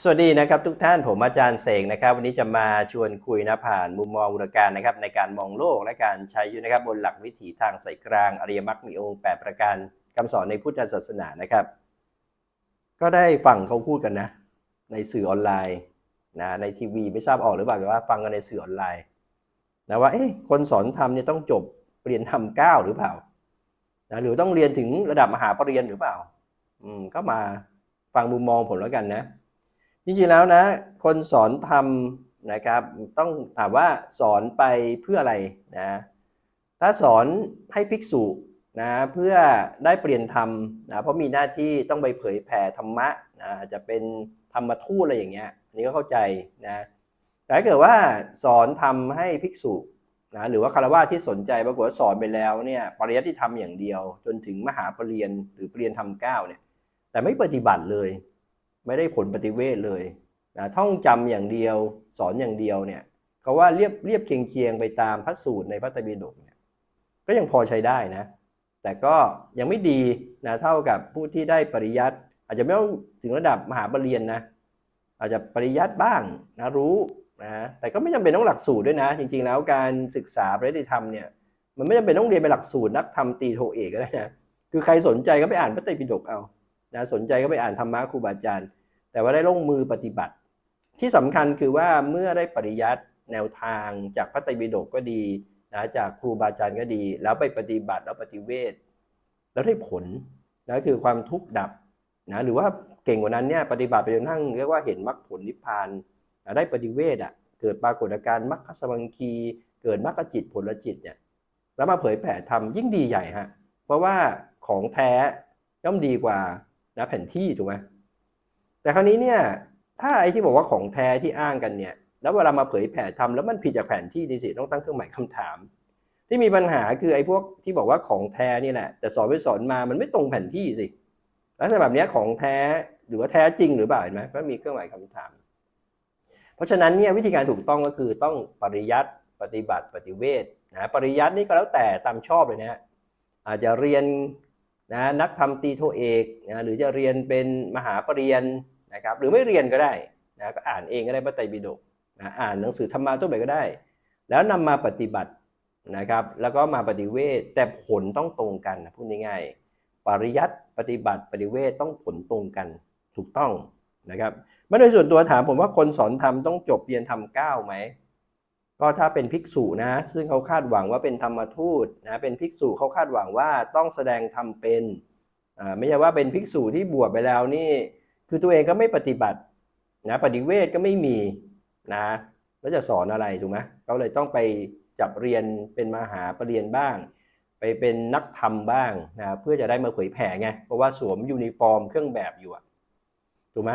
สวัสดีนะครับทุกท่านผมอาจารย์เสกนะครับ วันนี้จะมาชวนคุยนะผ่านมุมมองอุดการนะครับ ในการมองโลกและการใช้อยู่นะครับบนหลักวิถีทางสายกลาง อริยมรรคมีองค์ 8 ประการคำสอนในพุทธศาสนานะครับ ก็ได้ฟังเขาพูดกันนะ ในสื่อออนไลน์นะในทีวีไม่ทราบออกหรือเปล่าแต่ว่าฟังกันในสื่อออนไลน์นะว่าเอ๊ะคนสอนธรรมเนี่ยต้องจบเรียนธรรมเก้าหรือเปล่านะหรือต้องเรียนถึงระดับมหาปรริญญาหรือเปล่า อืมก็มาฟังมุมมองผมแล้วกันนะ จริงๆแล้วนะ คนสอนธรรมนะครับต้องถามว่าสอนไปเพื่ออะไรนะถ้าสอนให้ภิกษุนะเพื่อได้เปลี่ยนธรรมนะเพราะมีหน้าที่ต้องไปเผยแผ่ธรรมะนะจะเป็นธรรมทูตอะไรอย่างเงี้ยอันนี้ก็เข้าใจนะแต่ถ้าเกิดว่าสอนทำให้ภิกษุนะหรือว่าคารวะที่สนใจปรากฏว่าสอนไปแล้วเนี่ยปริยัติธรรมอย่างเดียว จนถึงมหาปรริญญาหรือปรริญญาธรรมเก้าเนี่ยแต่ไม่ปฏิบัติเลย ไม่ได้ผลปฏิเวทเลยนะท่องจำอย่างเดียวสอนอย่างเดียวเนี่ยเขาว่าเรียบเรียบเคียงเคียงไปตามพระสูตรในพระไตรปิฎกเนี่ยก็ยังพอใช้ได้นะ แต่ก็ยังไม่ดีนะเท่ากับผู้ที่ได้ปริยัติอาจจะไม่ต้องถึงระดับมหาปรริญญนะอาจจะปริยัติบ้างนะรู้นะแต่ก็ไม่จำเป็นต้องหลักสูตรด้วยนะ จริงๆแล้วการศึกษาปริยธรรมเนี่ยมันไม่จำเป็นต้องเรียนเป็นหลักสูตรนักธรรมตีโทเอกก็ได้นะคือใครสนใจก็ไปอ่านพระไตรปิฎกเอา นะสนใจก็ไปอ่านธรรมะครูบาอาจารย์ แต่ว่าได้ลงมือปฏิบัติ ที่สำคัญคือว่าเมื่อได้ปริยัติแนวทางจากพระไตรปิฎกก็ดีนะจากครูบาอาจารย์ก็ดี แล้วไปปฏิบัติแล้วปฏิเวทแล้วได้ผลนะคือความทุกข์ดับนะหรือว่าเก่งกว่านั้นเนี่ยปฏิบัติไปจนทั้งเรียกว่าเห็นมรรคผลนิพพานนะได้ปฏิเวทอะเกิดปรากฏการณ์มรรคสมังคีเกิดมรรคจิตผลจิตเนี่ยแล้วมาเผยแผ่ธรรมยิ่งดีใหญ่ฮะเพราะว่าของแท้ย่อมดีกว่า นะแผนที่ถูกไหมแต่คราวนี้เนี่ยถ้าไอ้ที่บอกว่าของแท้ที่อ้างกันเนี่ยแล้วเวลามาเผยแผ่ทำแล้วมันผิดจากแผนที่นี่สิต้องตั้งเครื่องหมายคำถาม ที่มีปัญหาคือไอ้พวกที่บอกว่าของแท้นี่แหละ แต่สอนไปสอนมามันไม่ตรงแผนที่สิแล้วแบบนี้ของแท้หรือว่าแท้จริงหรือเปล่าเห็นไหมก็มีเครื่องหมายคำถาม เพราะฉะนั้นเนี่ยวิธีการถูกต้องก็คือต้องปริยัติปฏิบัติปฏิเวทนะปริยัตินี่ก็แล้วแต่ตามชอบเลยนะอาจจะเรียน นะนักทำตีโทเอกนะหรือจะเรียนเป็นมหาปรริญญานะครับหรือไม่เรียนก็ได้นะก็อ่านเองก็ได้พระไตรปิฎกนะอ่านหนังสือธรรมะตัวไปก็ได้ แล้วนำมาปฏิบัตินะครับแล้วก็มาปฏิเวทแต่ผลต้องตรงกันนะพูดง่ายๆปริยัติปฏิบัติปฏิเวทต้องผลตรงกันถูกต้องนะครับไม่โดยส่วนตัวถามผมว่าคนสอนธรรมต้องจบเรียนธรรมเก้าไหม ก็ถ้าเป็นภิกษุนะ ซึ่งเขาคาดหวังว่าเป็นธรรมทูตนะ เป็นภิกษุเขาคาดหวังว่าต้องแสดงธรรมเป็น อ่า ไม่ใช่ว่าเป็นภิกษุที่บวชไปแล้วนี่ คือตัวเองก็ไม่ปฏิบัตินะ ปฏิเวทก็ไม่มีนะ แล้วจะสอนอะไรถูกไหมเขาเลยต้องไปจับเรียนเป็นมหาปรริญญาบ้าง ไปเป็นนักธรรมบ้างนะ เพื่อจะได้มาเผยแผ่ไง เพราะว่าสวมยูนิฟอร์มเครื่องแบบอยู่ถูกไหม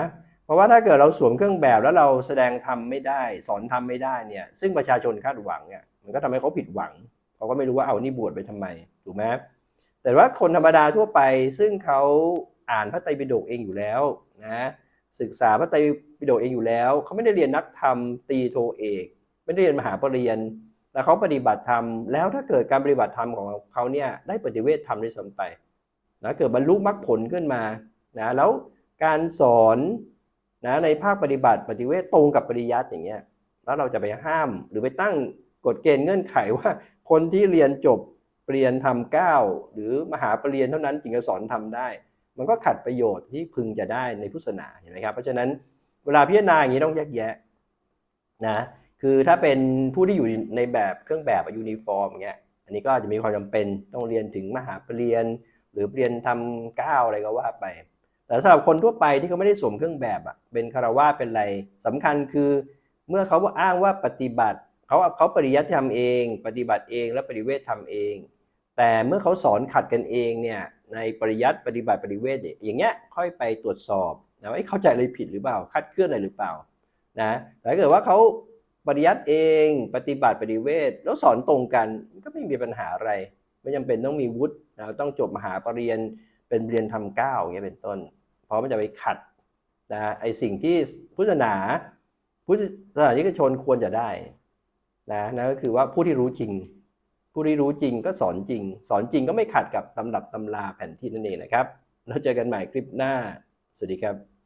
เพราะว่าถ้าเกิดเราสวมเครื่องแบบแล้วเราแสดงธรรมไม่ได้ สอนธรรมไม่ได้เนี่ย ซึ่งประชาชนคาดหวังเนี่ยมันก็ทำให้เขาผิดหวังเขาก็ไม่รู้ว่าเอานี่บวชไปทำไมถูกไหมแต่ว่าคนธรรมดาทั่วไป ซึ่งเขาอ่านพระไตรปิฎกเองอยู่แล้วนะศึกษาพระไตรปิฎกเองอยู่แล้วเขาไม่ได้เรียนนักธรรมตีโทเอก ไม่ได้เรียนมหาปรริญญาแล้วเขาปฏิบัติธรรมแล้วถ้าเกิดการปฏิบัติธรรมของเขาเนี่ยได้ปฏิเวทธรรมด้วยซ้ำไปนะเกิดบรรลุมรรคผลขึ้นมานะแล้วการสอน นะในภาคปฏิบัติปฏิเวทตรงกับปริยัติอย่างเงี้ยแล้วเราจะไปห้ามหรือไปตั้งกฎเกณฑ์เงื่อนไขว่าคนที่เรียนจบเปลี่ยนทำเก้าหรือมหาปรริญญาเท่านั้นถึงจะสอนทำได้ มันก็ขัดประโยชน์ที่พึงจะได้ในพุทธศาสนาเห็นไหมครับเพราะฉะนั้นเวลาพิจารณาอย่างนี้ต้องแยกแยะนะคือถ้าเป็นผู้ที่อยู่ในแบบเครื่องแบบยูนิฟอร์มอย่างเงี้ยอันนี้ก็จะมีความจำเป็นต้องเรียนถึงมหาปรริญญาหรือเรียนทำเก้าอะไรก็ว่าไป แต่สำหรับคนทั่วไปที่เขาไม่ได้สวมเครื่องแบบอะเป็นคารวะเป็นอะไรสำคัญคือเมื่อเขาอ้างว่าปฏิบัติเขาเขาปริยัติทำเอง ปฏิบัติเองและปฏิเวททำเอง แต่เมื่อเขาสอนขัดกันเองเนี่ยในปริยัติปฏิบัติปฏิเวทเนี่ยอย่างเงี้ยค่อยไปตรวจสอบนะว่าเข้าใจอะไรผิดหรือเปล่าคัดเคลื่อนอะไรหรือเปล่านะแต่ถ้าเกิดว่าเขาปริยัติเองปฏิบัติปฏิเวทแล้วสอนตรงกันก็ไม่มีปัญหาอะไร ไม่จำเป็นต้องมีวุฒินะต้องจบมหาปรริญญา เป็นเรียนทำเก้าอย่างเงี้ยเป็นต้น เพราะมันจะไปขัดนะไอสิ่งที่พุทธศาสนาพุทธศาสนิกชนควรจะได้นะนั่นก็คือว่าผู้ที่รู้จริง ผู้ที่รู้จริงก็สอนจริง สอนจริงก็ไม่ขัดกับตำรับตำราแผ่นที่นั่นเองนะครับ แล้วเจอกันใหม่คลิปหน้า สวัสดีครับ